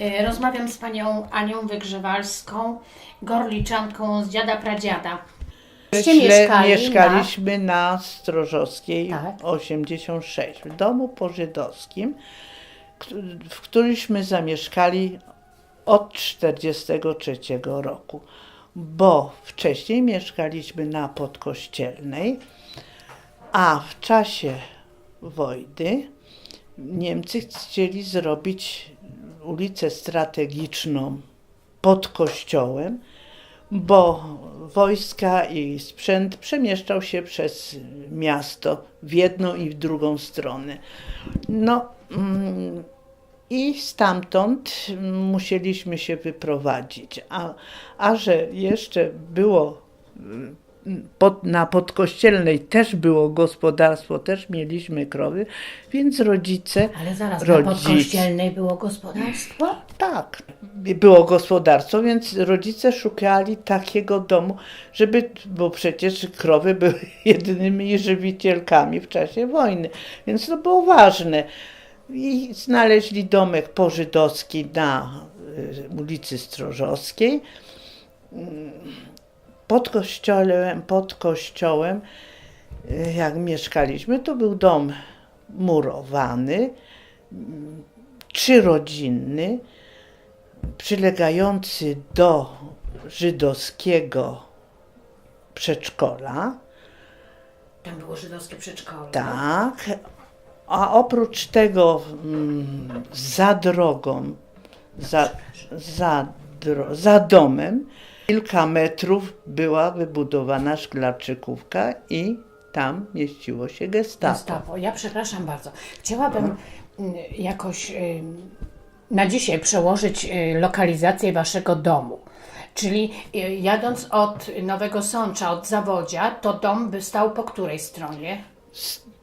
Y, Rozmawiam z panią Anią Wygrzewalską, gorliczanką z dziada pradziada. Mieszkali mieszkaliśmy na Strożowskiej Tak. 86, w domu pożydowskim, w którymśmy zamieszkali od 1943 roku, bo wcześniej mieszkaliśmy na Podkościelnej, a w czasie wojny Niemcy chcieli zrobić ulicę strategiczną pod kościołem, bo wojska i sprzęt przemieszczał się przez miasto w jedną i w drugą stronę. No mm, i stamtąd musieliśmy się wyprowadzić. A, a że jeszcze było mm, pod, na Podkościelnej też było gospodarstwo, też mieliśmy krowy, więc rodzice Ale zaraz, na Rodzic. Podkościelnej było gospodarstwo? tak, było gospodarstwo, więc rodzice szukali takiego domu, żeby, bo przecież krowy były jedynymi żywicielkami w czasie wojny, więc to było ważne. I znaleźli domek pożydowski na y, ulicy Strożowskiej. Pod kościołem, pod kościołem, y, jak mieszkaliśmy, to był dom murowany, trzyrodzinny, przylegający do żydowskiego przedszkola. Tam było żydowskie przedszkole. Tak. A oprócz tego mm, za drogą, za, za, dro, za domem, kilka metrów była wybudowana szklarczykówka i tam mieściło się gestapo. Gestapo. Ja przepraszam bardzo. Chciałabym mm, jakoś ym, na dzisiaj przełożyć y, lokalizację waszego domu. Czyli y, jadąc od Nowego Sącza, od Zawodzia, to dom by stał po której stronie?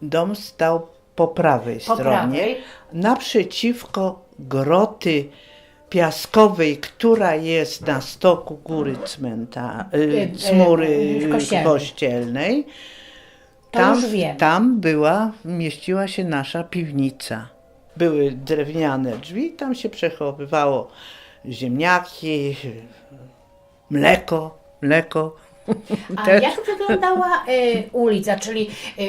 Dom stał po prawej Po stronie, prawej. naprzeciwko groty piaskowej, która jest na stoku góry cmenta, Y, y, y, cmury w Kościelnej. Tam, tam była, mieściła się nasza piwnica. Były drewniane drzwi, tam się przechowywało ziemniaki, mleko, mleko. A jak wyglądała y, ulica? Czyli y,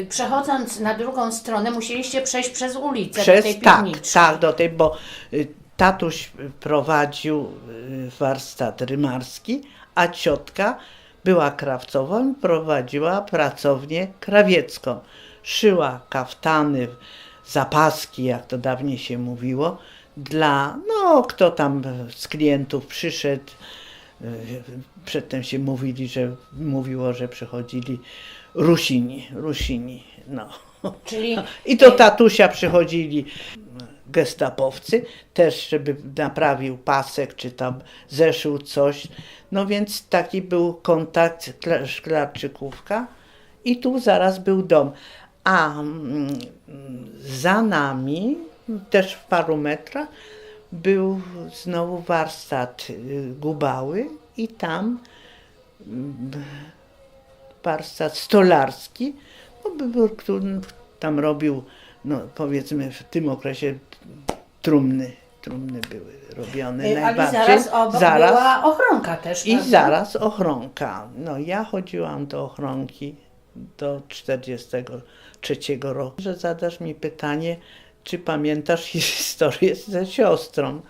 y, przechodząc na drugą stronę, musieliście przejść przez ulicę do tej Przez, tak, piwniczki. tak, do tej, bo y, tatuś prowadził y, warsztat rymarski, a ciotka była krawcową i prowadziła pracownię krawiecką. Szyła kaftany, zapaski, jak to dawniej się mówiło, dla, no, kto tam z klientów przyszedł. Y, Przedtem się mówili, że mówiło, że przychodzili Rusini, Rusini, no. Czyli I do tatusia przychodzili gestapowcy, też żeby naprawił pasek, czy tam zeszył coś. No więc taki był kontakt Kla- Szklarczykówka i tu zaraz był dom. A mm, za nami, też w paru metrach, był znowu warsztat y, Gubały i tam warsztat stolarski, no, tam robił, no powiedzmy w tym okresie trumny, trumny były robione y, ale najbardziej. zaraz obok była ochronka też, I prawda? zaraz ochronka. No ja chodziłam do ochronki do 43 roku. Że zadasz mi pytanie, czy pamiętasz historię ze siostrą.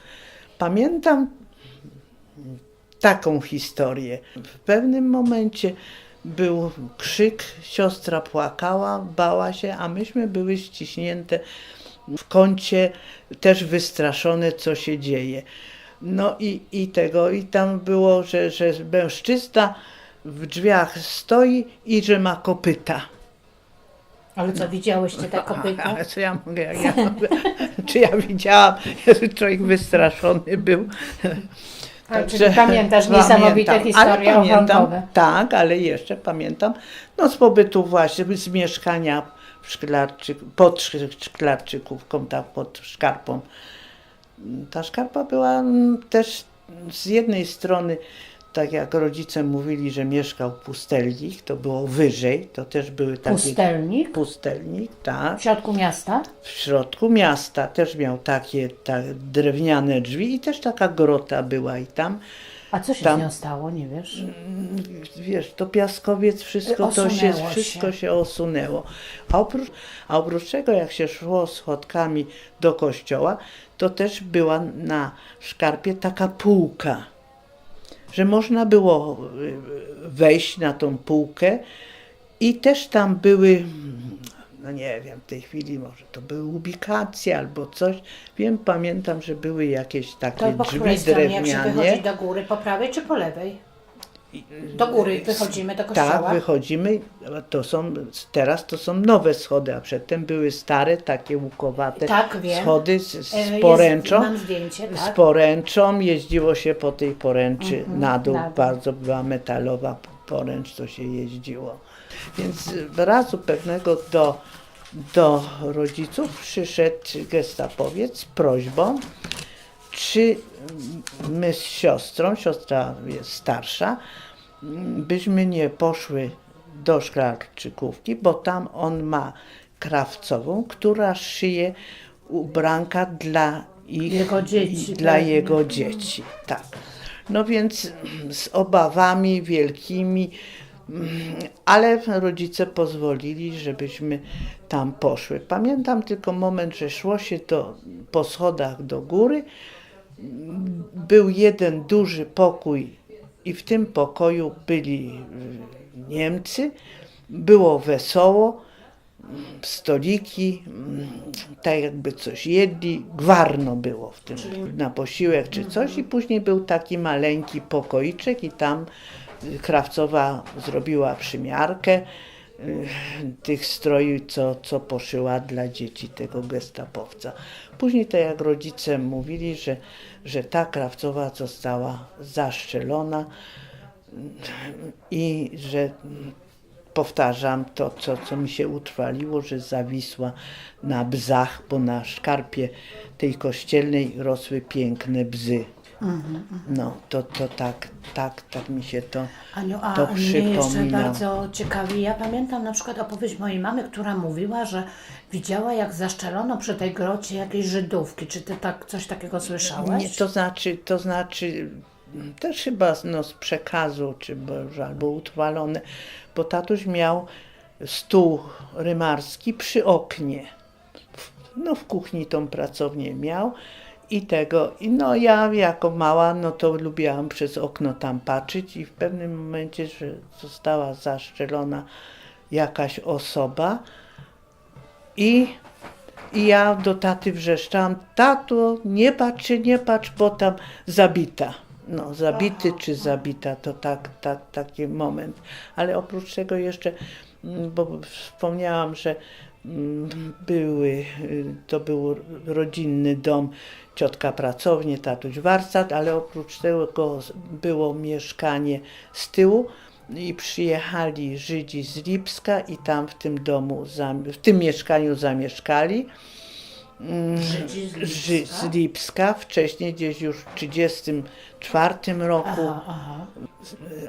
Pamiętam taką historię. W pewnym momencie był krzyk, siostra płakała, bała się, a myśmy były ściśnięte w kącie, też wystraszone, co się dzieje. No i, i tego, i tam było, że, że mężczyzna w drzwiach stoi i że ma kopyta. Ale co, widziałyście te kopyta? Ale co ja mogę, jak ja czy ja widziałam, człowiek wystraszony był. A, czyli pamiętasz niesamowite historie ale pamiętam, ochronkowe. Tak, ale jeszcze pamiętam, no z pobytu właśnie, z mieszkania w Szklarczyk, pod Szk- Szklarczykówką, tak pod szkarpą. Ta szkarpa była mm, też z jednej strony tak jak rodzice mówili, że mieszkał pustelnik, to było wyżej, to też były takie... Pustelnik Pustelnik, tak. w środku miasta. W środku miasta też miał takie tak, drewniane drzwi i też taka grota była i tam, A co się Tam- z nią stało, nie wiesz? wiesz, to piaskowiec, wszystko to się, Osunęło wszystko się. się osunęło. A oprócz, a oprócz tego, jak się szło schodkami do kościoła, to też była na szkarpie taka półka, że można było y, wejść na tą półkę i też tam były, no nie wiem, w tej chwili może to były ubikacje albo coś. Wiem, pamiętam, że były jakieś takie To po drzwi której stronie, jak się drewniane. wychodzi do góry, po prawej czy po lewej? Do góry wychodzimy do kościoła. Tak, wychodzimy. To są, teraz to są nowe schody, a przedtem były stare, takie łukowate Tak, wiem. schody z, z E, jest- poręczą. Mam zdjęcie, Z tak? poręczą jeździło się po tej poręczy na dół. na dół. Bardzo była metalowa poręcz, to się jeździło. Więc razu pewnego do, do rodziców przyszedł gestapowiec z prośbą, czy my z siostrą, siostra jest starsza, byśmy nie poszły do szklarczykówki, bo tam on ma krawcową, która szyje ubranka dla ich, Jego dzieci, dla tak. jego dzieci. Tak. No więc z obawami wielkimi, ale rodzice pozwolili, żebyśmy tam poszły. Pamiętam tylko moment, że szło się to po schodach do góry. Był jeden duży pokój i w tym pokoju byli Niemcy. Było wesoło, stoliki, tak jakby coś jedli, gwarno było w tym, na posiłek czy coś. I później był taki maleńki pokoiczek i tam krawcowa zrobiła przymiarkę tych strojów, co, co poszyła dla dzieci tego gestapowca. Później to jak rodzice mówili, że, że ta krawcowa została zaszczelona i że powtarzam to, co, co mi się utrwaliło, że zawisła na bzach, bo na szkarpie tej kościelnej rosły piękne bzy. No, to, to tak, tak, tak mi się to, Aniu, a to mnie jeszcze przypomina. bardzo ciekawi. Ja pamiętam na przykład opowieść mojej mamy, która mówiła, że widziała jak zaszczelono przy tej grocie jakieś Żydówki. Czy ty tak coś takiego słyszałeś? Nie, to znaczy, to znaczy też chyba no, z przekazu, czy bo, albo utrwalone, bo tatuś miał stół rymarski przy oknie. W- No w kuchni tą pracownię miał i tego, i no ja jako mała, no to lubiłam przez okno tam patrzeć i w pewnym momencie, że została zaszczelona jakaś osoba i i ja do taty wrzeszczałam, tato, nie patrz nie patrz, bo tam zabita. No, zabity czy zabita, to tak, tak, taki moment. Ale oprócz tego jeszcze, mm, bo wspomniałam, że były, to był rodzinny dom, ciotka pracownie, tatuś warsztat, ale oprócz tego było mieszkanie z tyłu i przyjechali Żydzi z Lipska i tam w tym domu, w tym mieszkaniu zamieszkali. Żydzi z Lipska? z Lipska, wcześniej gdzieś już w 1934 roku. Aha, aha.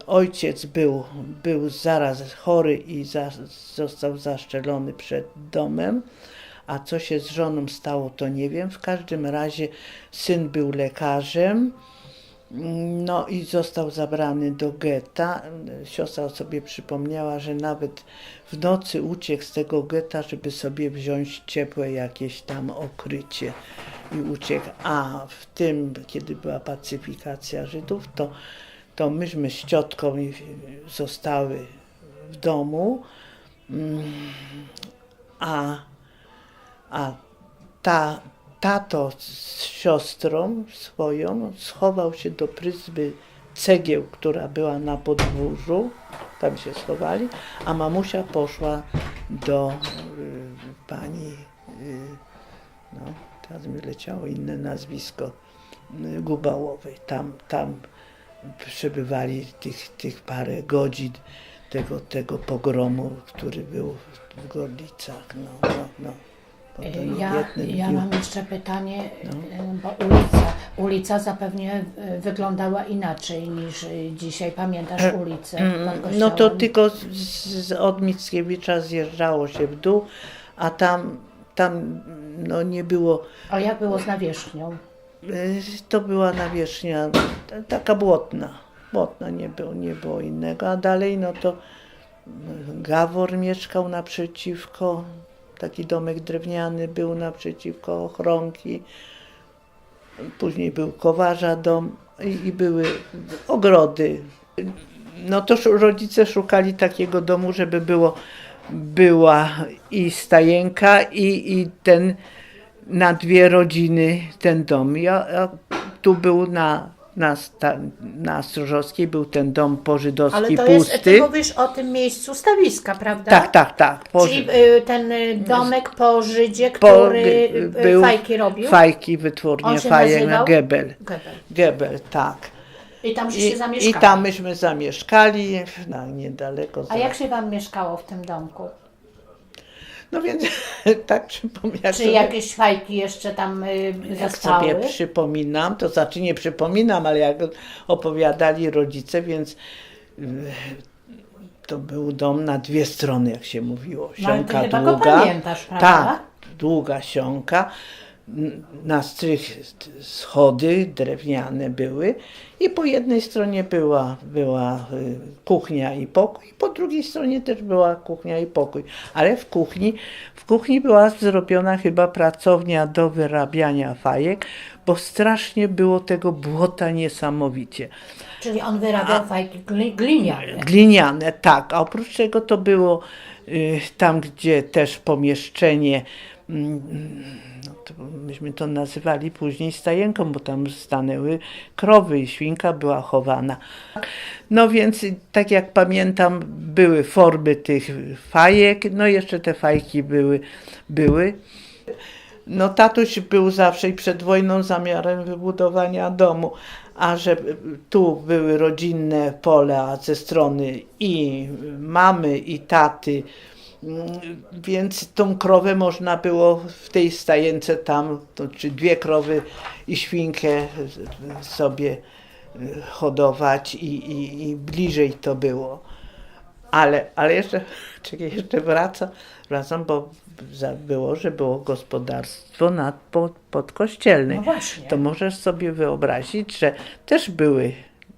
Ojciec był, był zaraz chory i za, został zaszczelony przed domem. A co się z żoną stało, to nie wiem. W każdym razie syn był lekarzem. No i został zabrany do getta. Siostra sobie przypomniała, że nawet w nocy uciekł z tego getta, żeby sobie wziąć ciepłe jakieś tam okrycie i uciekł. A w tym, kiedy była pacyfikacja Żydów, to, to myśmy z ciotką zostały w domu, Mm, a, a ta, tato z siostrą swoją schował się do pryzmy cegieł, która była na podwórzu, tam się schowali, a mamusia poszła do y, pani, y, no teraz mi leciało inne nazwisko, y, Gubałowej. Tam, tam przebywali tych, tych parę godzin tego, tego pogromu, który był w Gorlicach. No, no, no. Potem Ja, jednym ja dniu- mam jeszcze pytanie, No. bo ulica, ulica zapewnie y, wyglądała inaczej niż dzisiaj. Pamiętasz ulicę pod kościołem? No to tylko z, z, od Mickiewicza zjeżdżało się w dół, a tam, tam no nie było, A jak było z nawierzchnią? Y, to była nawierzchnia ta- taka błotna, błotna, nie było, nie było innego, a dalej no to mm, Gawor mieszkał naprzeciwko, taki domek drewniany był naprzeciwko ochronki, później był Kowarza dom i, i były ogrody. No to rodzice szukali takiego domu, żeby było, była i stajenka i, i ten na dwie rodziny ten dom. Ja, ja tu był na, na, na Ostrożowskiej, był ten dom pożydowski Ale to pusty. jest, ty mówisz o tym miejscu stawiska, prawda? tak, tak, tak. Poży- Czyli y, ten y, domek po Żydzie, który y, y, fajki robił? Fajki, wytwórnie fajek na? Gebel. Gebel. Gebel, tak. I tam się zamieszkali. I tam myśmy zamieszkali, no, niedaleko. A za- jak się wam mieszkało w tym domku? No więc tak. Czy jakieś fajki jeszcze tam y, Jak zostały? sobie przypominam, to znaczy nie przypominam, ale jak opowiadali rodzice, więc y, to był dom na dwie strony, jak się mówiło. No, ale ty Sionka chyba go długa. pamiętasz, prawda? Tak, długa sionka. Na strych schody drewniane były i po jednej stronie była, była y, kuchnia i pokój, po drugiej stronie też była kuchnia i pokój. Ale w kuchni, w kuchni była zrobiona chyba pracownia do wyrabiania fajek, bo strasznie było tego błota niesamowicie. Czyli on wyrabiał fajki gli, gliniane. Gliniane, tak. A oprócz tego to było y, tam, gdzie też pomieszczenie, no myśmy to nazywali później stajenką, bo tam stanęły krowy i świnka była chowana. No więc, tak jak pamiętam, były formy tych fajek, no jeszcze te fajki były, były. No tatuś był zawsze i przed wojną zamiarem wybudowania domu, a że tu były rodzinne pola ze strony i mamy i taty, więc tą krowę można było w tej stajence tam, to, czy dwie krowy i świnkę sobie y, hodować i, i, i bliżej to było. Ale, ale jeszcze, czekaj, jeszcze wracam, wracam, bo za- było, że było gospodarstwo nad, pod, podkościelne. No. To możesz sobie wyobrazić, że też były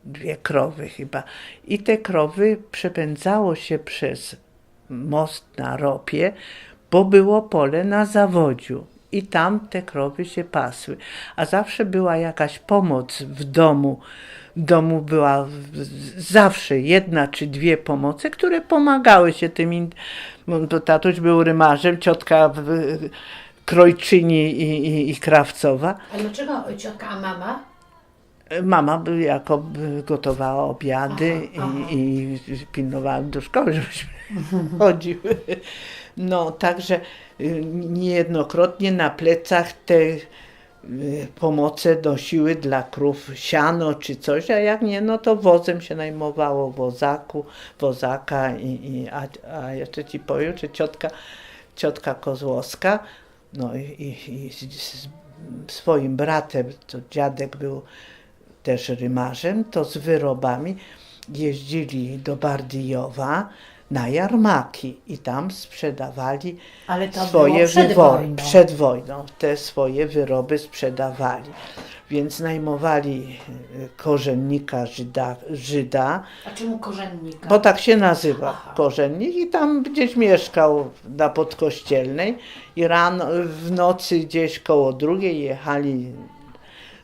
dwie krowy chyba. I te krowy przepędzało się przez most na ropie, bo było pole na zawodziu. I tam te krowy się pasły. A zawsze była jakaś pomoc w domu. W domu była zawsze jedna czy dwie pomocy, które pomagały się tym. To tatuś był rymarzem, ciotka krojczyni i, i, i krawcowa. A dlaczego ciotka, a mama? Mama jako gotowała obiady Aha, i, i pilnowała do szkoły, żebyśmy chodziły. No, także y, niejednokrotnie na plecach te y, pomoce nosiły dla krów siano czy coś, a jak nie, no to wozem się najmowało wozaku, wozaka i, i a, a jeszcze ci powiem, że ciotka, ciotka Kozłowska, no i, i, i z, z swoim bratem, to dziadek był też rymarzem, to z wyrobami jeździli do Bardyjowa na jarmaki i tam sprzedawali swoje przed wojną. przed wojną. Te swoje wyroby sprzedawali. Więc najmowali y, korzennika Żyda, Żyda A czemu korzennika? bo tak się nazywa Aha. korzennik i tam gdzieś mieszkał na podkościelnej i rano, w nocy gdzieś koło drugiej jechali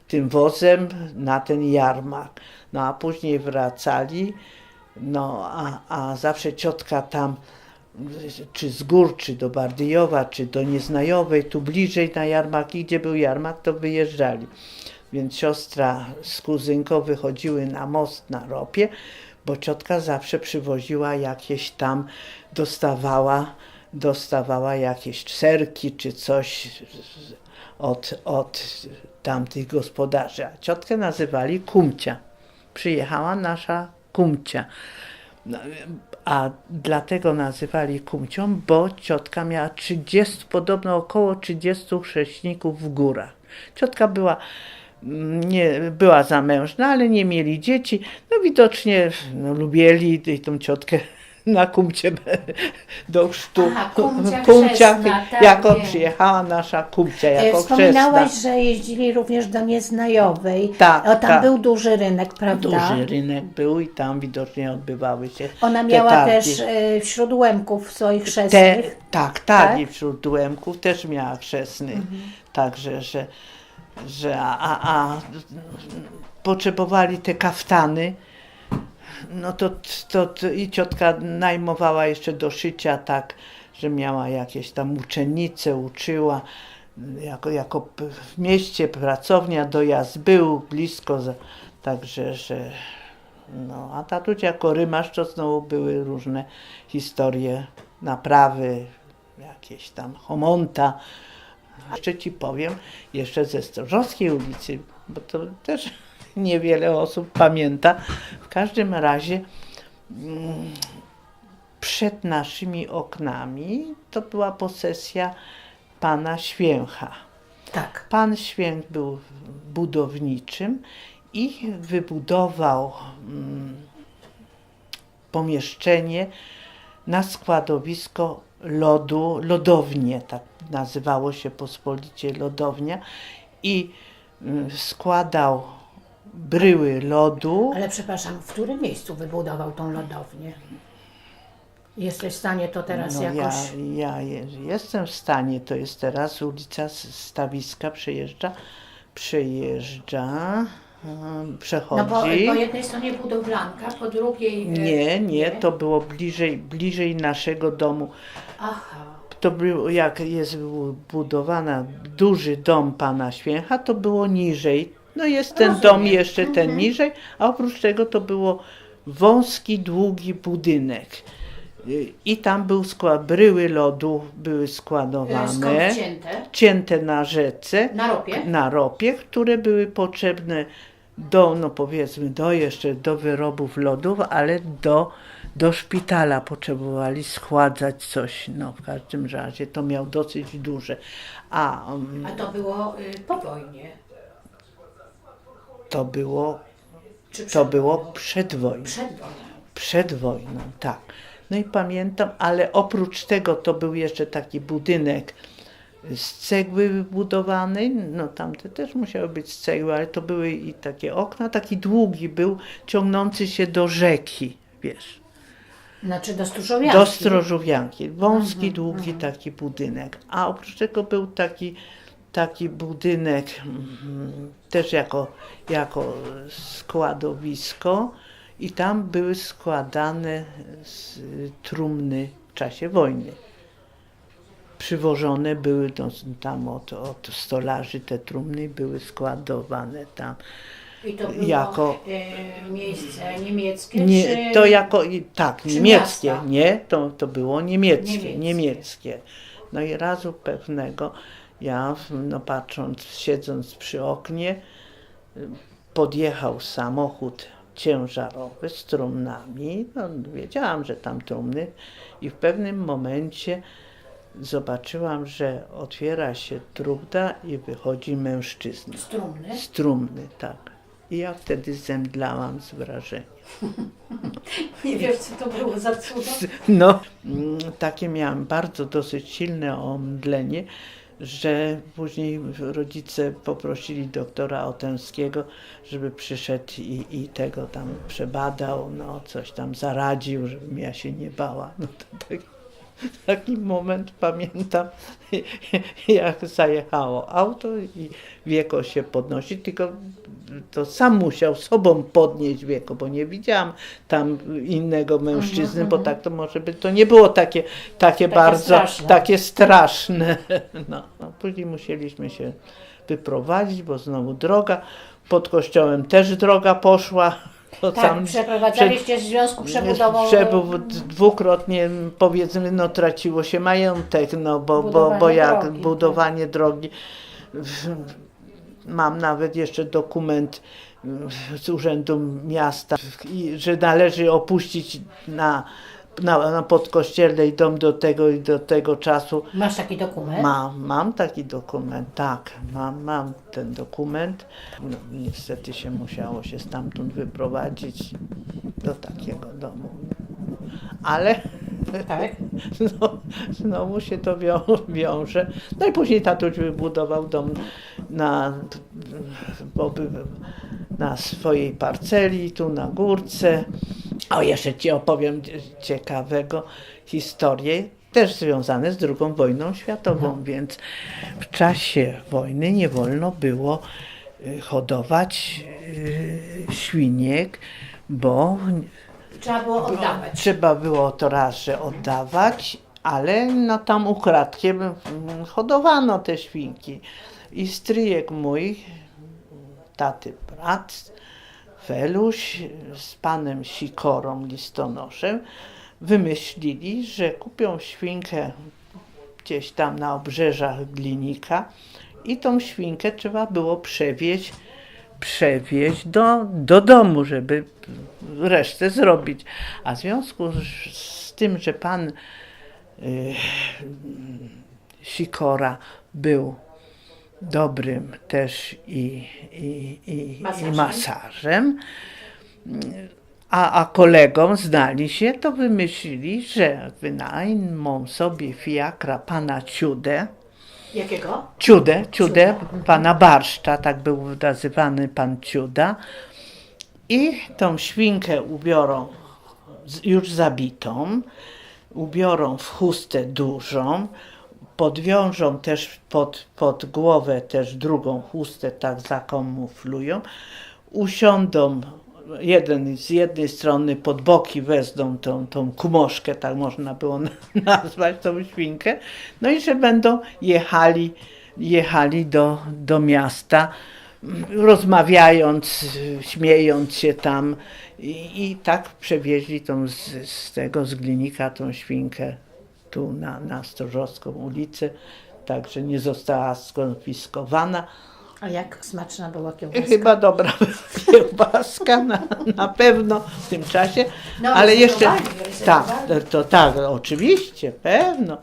tym wozem na ten jarmark. No a później wracali, no a, a zawsze ciotka tam czy z gór, czy do Bardyjowa, czy do Nieznajowej, tu bliżej na jarmark i gdzie był jarmark, to wyjeżdżali. Więc siostra z kuzynką wychodziły na most na ropie, bo ciotka zawsze przywoziła jakieś tam, dostawała, dostawała jakieś serki czy coś od, od tamtych gospodarzy. A ciotkę nazywali kumcia. Przyjechała nasza kumcia. No, A dlatego nazywali kumcią, bo ciotka miała 30, podobno około 30 chrześników w górach. Ciotka była mm, nie, była zamężna, ale nie mieli dzieci. No widocznie no, lubieli i tą ciotkę na kumcie do chrztu. Aha, kumcia Kumcia, chrzestna, tak, jako wiem. przyjechała nasza kumcia, E, jako Wspominałaś, chrzestna. że jeździli również do Nieznajowej. Tak, O, tam tak. był duży rynek, prawda? Duży rynek był i tam widocznie odbywały się Ona te miała targi. też e, wśród łemków swoich Te, chrzestnych. tak, Tak? targi wśród Dułemków też miała chrzestny. Także, że, że a, a, a potrzebowali te kaftany, no to, to, to i ciotka najmowała jeszcze do szycia tak, że miała jakieś tam uczennice, uczyła. Jako, jako w mieście pracownia, dojazd był blisko, także, że no, a tatuć jako rymarz to znowu były różne historie, naprawy, jakieś tam homonta. Jeszcze ci powiem, jeszcze ze Strożowskiej ulicy, bo to też niewiele osób pamięta. W każdym razie mm, przed naszymi oknami to była posesja pana Święcha. Tak. Pan Święk był budowniczym i wybudował mm, pomieszczenie na składowisko lodu, lodownię, tak nazywało się pospolicie lodownia i mm, składał bryły lodu. Ale przepraszam, w którym miejscu wybudował tą lodownię? Jesteś w stanie to teraz No, jakoś... ja, ja je- jestem w stanie, to jest teraz ulica S- Stawiska, przejeżdża, przejeżdża, e, No przechodzi. bo po jednej stronie budowlanka, po drugiej... e, Nie, nie, to było bliżej, bliżej naszego domu. Aha. To było, jak jest budowana duży dom pana Święcha, to było niżej. No jest ten Rozumiem. dom jeszcze ten niżej, a oprócz tego to było wąski, długi budynek. Y, I tam był skład, bryły lodu były E, Skąd składowane, cięte? cięte na rzece, Na ropie? na ropie, które były potrzebne do, no powiedzmy, do jeszcze do wyrobów lodów, ale do, do szpitala potrzebowali schładzać coś. No w każdym razie to miał dosyć duże. A mm, A to było y, po wojnie? To było, Czy przed to było wojną? przed wojną. Przed wojną. Przed wojną, tak. No i pamiętam, ale oprócz tego to był jeszcze taki budynek z cegły wybudowany, no tamte też musiały być z cegły, ale to były i takie okna, taki długi był, ciągnący się do rzeki, wiesz, Znaczy do Stróżowianki. do Strożówianki. Wąski, długi taki budynek. A oprócz tego był taki, taki budynek mm, też jako, jako składowisko i tam były składane z, trumny w czasie wojny. Przywożone były no, tam od, od stolarzy te trumny, były składowane tam. I to było jako- y, miejsce niemieckie, Nie, czy... to jako, tak, niemieckie, miasta? nie, to, to było niemieckie, Niemieckie. niemieckie. No i razu pewnego, ja, no patrząc, siedząc przy oknie, podjechał samochód ciężarowy z trumnami, no wiedziałam, że tam trumny i w pewnym momencie zobaczyłam, że otwiera się trumna i wychodzi mężczyzna. Z trumny. Z trumny, tak. I ja wtedy zemdlałam z wrażenia. Nie wiesz, co to było za cudo? No, mm, takie miałam bardzo dosyć silne omdlenie, że później rodzice poprosili doktora Otęskiego, żeby przyszedł i, i tego tam przebadał, no coś tam zaradził, żebym ja się nie bała. No to taki, taki moment pamiętam, jak zajechało auto i wieko się podnosi, tylko to sam musiał sobą podnieść wieko, bo nie widziałam tam innego mężczyzny, bo tak to może by to nie było takie, takie, bardzo straszne. takie straszne. No, no, później musieliśmy się wyprowadzić, bo znowu droga. Pod kościołem też droga poszła. To Tak, tam przeprowadzaliście w związku przebudową... Przebud dwukrotnie powiedzmy, no traciło się majątek, no bo, bo, bo jak drogi, tak. budowanie drogi. Mam nawet jeszcze dokument z Urzędu Miasta, że należy opuścić na na, na podkościelnej dom do tego i do tego czasu. Masz taki dokument? Mam, mam taki dokument, tak, mam, mam ten dokument. No, niestety się musiało się stamtąd wyprowadzić do takiego domu. Ale Tak. no, znowu się to wią- wiąże. No i później tatuś wybudował dom na, bo by- na swojej parceli, tu na górce. O, jeszcze ci opowiem ciekawego historię, też związane z II wojną światową, więc w czasie wojny nie wolno było y, hodować y, świniek, bo Trzeba było oddawać. Trzeba było to raz, że oddawać, ale no tam ukradkiem mm, hodowano te świnki. I stryjek mój, taty brat, Feluś z panem Sikorą listonoszem wymyślili, że kupią świnkę gdzieś tam na obrzeżach Glinika i tą świnkę trzeba było przewieźć przewieźć do, do domu, żeby resztę zrobić. A w związku z, tym, że pan y, Sikora był dobrym też i, i, i, i Masażem. a, a kolegom znali się, to wymyślili, że wynajmą sobie fiakra pana Ciudę, Jakiego? Ciudę, Ciudę pana Barszcza, tak był nazywany pan Ciuda. I tą świnkę ubiorą już zabitą, ubiorą w chustę dużą, podwiążą też pod, pod głowę też drugą chustę, tak zakamuflują, usiądą jeden z jednej strony pod boki wezmą tą, tą kumoszkę, tak można było nazwać tą świnkę, no i że będą jechali, jechali do, do miasta, rozmawiając, śmiejąc się tam i, i tak przewieźli tą z, z tego, z Glinika tą świnkę tu na, na Stożowską ulicę, także nie została skonfiskowana. A jak smaczna była kiełbaska? Chyba dobra kiełbaska na, na pewno w tym czasie, No, ale jeszcze tak, to tak, oczywiście, pewno,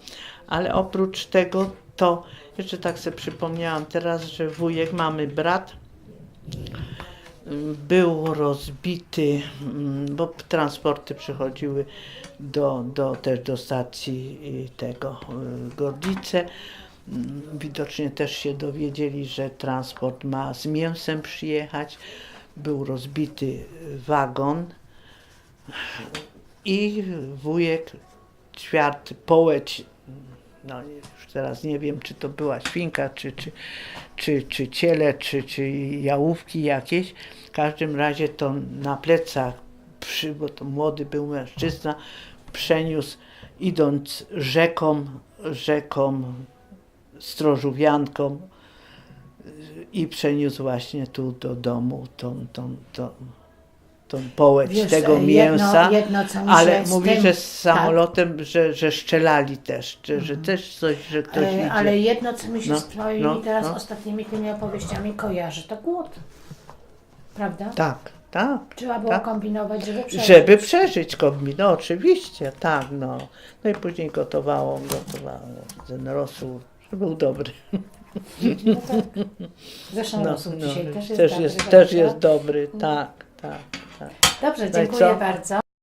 ale oprócz tego to jeszcze tak sobie przypomniałam teraz, że wujek, mamy brat, był rozbity, mm, bo transporty przychodziły do, do, też do stacji y, tego y, Gorlice. Mm, Widocznie też się dowiedzieli, że transport ma z mięsem przyjechać. Był rozbity wagon i wujek ćwiart połeć, no już teraz nie wiem, czy to była świnka, czy, czy, czy, czy ciele, czy, czy jałówki jakieś. W każdym razie to na plecach, przy, bo to młody był mężczyzna, przeniósł idąc rzeką, rzeką Strożówianką i przeniósł właśnie tu do domu tą, tą, tą, tą połeć Wiesz, tego jedno- mięsa. jedno, ale mówi, tym- że z samolotem, że, że szczelali też, że, że też coś, że ktoś E, idzie. Ale jedno, co mi się No, twoimi no, teraz no. ostatnimi tymi opowieściami kojarzy, to głód. Prawda? Tak, tak. Trzeba było tak. kombinować, żeby przeżyć. Żeby przeżyć kombin, no oczywiście, tak, no. No i później gotowało, gotowało ten rosół, że był dobry. No tak. Zresztą No, rosół no, dzisiaj też jest też dobry, jest, też jest dobry, tak, tak, tak. Dobrze, No dziękuję bardzo.